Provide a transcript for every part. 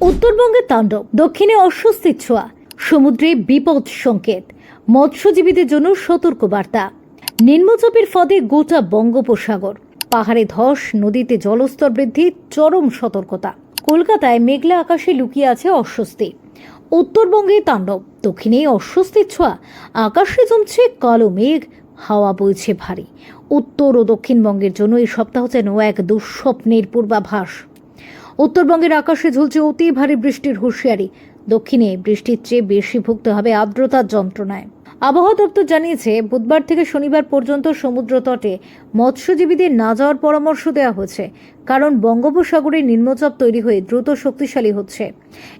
উত্তরবঙ্গের তাণ্ডব, দক্ষিণে অস্বস্তির ছোঁয়া, সমুদ্রে বিপদ সংকেত, মৎস্যজীবীদের জন্য সতর্ক বার্তা নিম্নচাপের ফদে গোটা বঙ্গোপসাগর, পাহাড়ে ধস, নদীতে জলস্তর বৃদ্ধি, চরম সতর্কতা। কলকাতায় মেঘলা আকাশে লুকিয়ে আছে অস্বস্তি। উত্তরবঙ্গে তাণ্ডব, দক্ষিণে অস্বস্তির ছোঁয়া, আকাশে জমছে কালো মেঘ, হাওয়া বইছে ভারী। উত্তর ও দক্ষিণবঙ্গের জন্য এই সপ্তাহ যেন এক দুঃস্বপ্নের পূর্বাভাস। উত্তরবঙ্গের আকাশে ঝুলছে অতি ভারী বৃষ্টির হুঁশিয়ারি। দক্ষিণে বৃষ্টির চেয়ে বেশি ভুগতে হবে আর্দ্রতার যন্ত্রণায়। আবহাওয়া দপ্তর জানিয়েছে, বুধবার থেকে শনিবার পর্যন্ত সমুদ্র তটে মৎস্যজীবীদের না যাওয়ার পরামর্শ দেওয়া হয়েছে, কারণ বঙ্গোপসাগরে নিম্নচাপ তৈরি হয়ে দ্রুত শক্তিশালী হচ্ছে।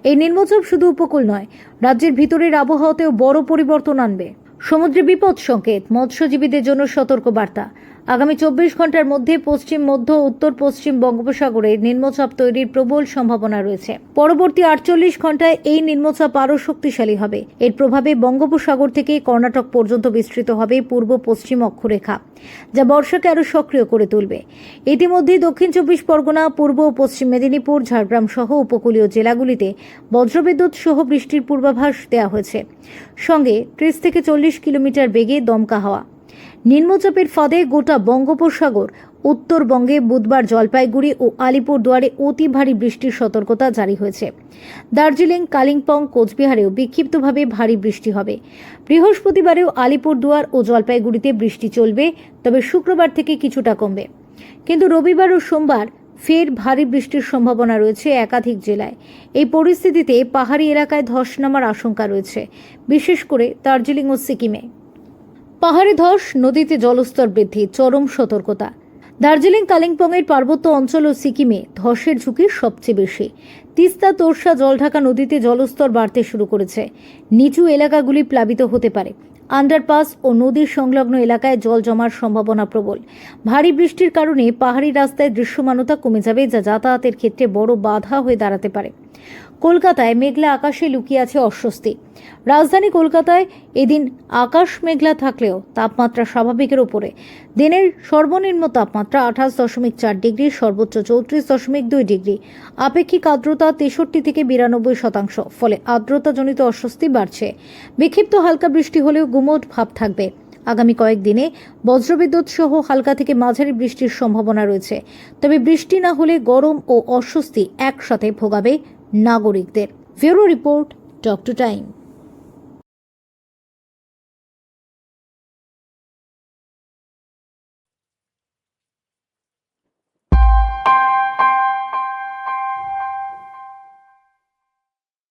এই নিম্নচাপ শুধু উপকূল নয়, রাজ্যের ভিতরের আবহাওয়াতেও বড় পরিবর্তন আনবে। সমুদ্রে বিপদ সংকেত, মৎস্যজীবীদের জন্য সতর্ক বার্তা। আগামী চব্বিশ ঘণ্টার মধ্যে পশ্চিম, মধ্য, উত্তর, পশ্চিম বঙ্গোপসাগরে নিম্নচাপ তৈরির প্রবল সম্ভাবনা রয়েছে। পরবর্তী আটচল্লিশ ঘন্টায় এই নিম্নচাপ আরও শক্তিশালী হবে। এর প্রভাবে বঙ্গোপসাগর থেকে কর্ণাটক পর্যন্ত বিস্তৃত হবে পূর্ব পশ্চিম অক্ষরেখা, যা বর্ষাকে আরও সক্রিয় করে তুলবে। ইতিমধ্যে দক্ষিণ চব্বিশ পরগনা, পূর্ব ও পশ্চিম মেদিনীপুর, ঝাড়গ্রাম সহ উপকূলীয় জেলাগুলিতে বজ্রবিদ্যুৎ সহ বৃষ্টির পূর্বাভাস দেওয়া হয়েছে। সঙ্গে ত্রিশ থেকে চল্লিশ কিলোমিটার বেগে দমকা হাওয়া। নিম্নচাপের ফাঁদে গোটা বঙ্গোপসাগর, উত্তরবঙ্গে বুধবার জলপাইগুড়ি ও আলিপুরদুয়ারে অতি ভারী বৃষ্টির সতর্কতা জারি হয়েছে। দার্জিলিং, কালিম্পং, কোচবিহারেও বিক্ষিপ্তভাবে ভারী বৃষ্টি হবে। বৃহস্পতিবারেও আলিপুরদুয়ার ও জলপাইগুড়িতে বৃষ্টি চলবে, তবে শুক্রবার থেকে কিছুটা কমবে। কিন্তু রবিবার ও সোমবার ফের ভারী বৃষ্টির সম্ভাবনা রয়েছে একাধিক জেলায়। এই পরিস্থিতিতে পাহাড়ি এলাকায় ধস নামার আশঙ্কা রয়েছে, বিশেষ করে দার্জিলিং ও সিকিমে। পাহাড়ে ধস নদীতে জলস্তর বৃদ্ধি, চরম সতর্কতা। দার্জিলিং, কালিম্পংয়ের পার্বত্য অঞ্চল ও সিকিমে ধসের ঝুঁকি সবচেয়ে বেশি। তিস্তা, তোরসা, জলঢাকা নদীতে জলস্তর বাড়তে শুরু করেছে। নিচু এলাকাগুলি প্লাবিত হতে পারে। আন্ডারপাস ও নদীর সংলগ্ন এলাকায় জল জমার সম্ভাবনা প্রবল। ভারী বৃষ্টির কারণে পাহাড়ি রাস্তায় দৃশ্যমানতা কমে যাবে, যা যাতায়াতের ক্ষেত্রে বড় বাধা হয়ে দাঁড়াতে পারে। কলকাতায় মেঘলা আকাশে লুকিয়ে আছে অস্বস্তি। রাজধানী কলকাতায় এদিন আকাশ মেঘলা থাকলেও তাপমাত্রা স্বাভাবিকের ওপরে। দিনের সর্বনিম্ন তাপমাত্রা আঠাশ দশমিক চার ডিগ্রি, সর্বোচ্চ চৌত্রিশ দশমিক দুই ডিগ্রি। আপেক্ষিক আর্দ্রতা তেষট্টি থেকে বিরানব্বই শতাংশ, ফলে আর্দ্রতাজনিত অস্বস্তি বাড়ছে। বিক্ষিপ্ত হালকা বৃষ্টি হলেও গুমোট ভাব থাকবে। আগামী কয়েকদিনে বজ্রবিদ্যুৎ সহ হালকা থেকে মাঝারি বৃষ্টির সম্ভাবনা রয়েছে। তবে বৃষ্টি না হলে গরম ও অস্বস্তি একসাথে ভোগাবে নাগরিকদের। Bureau report talk to time.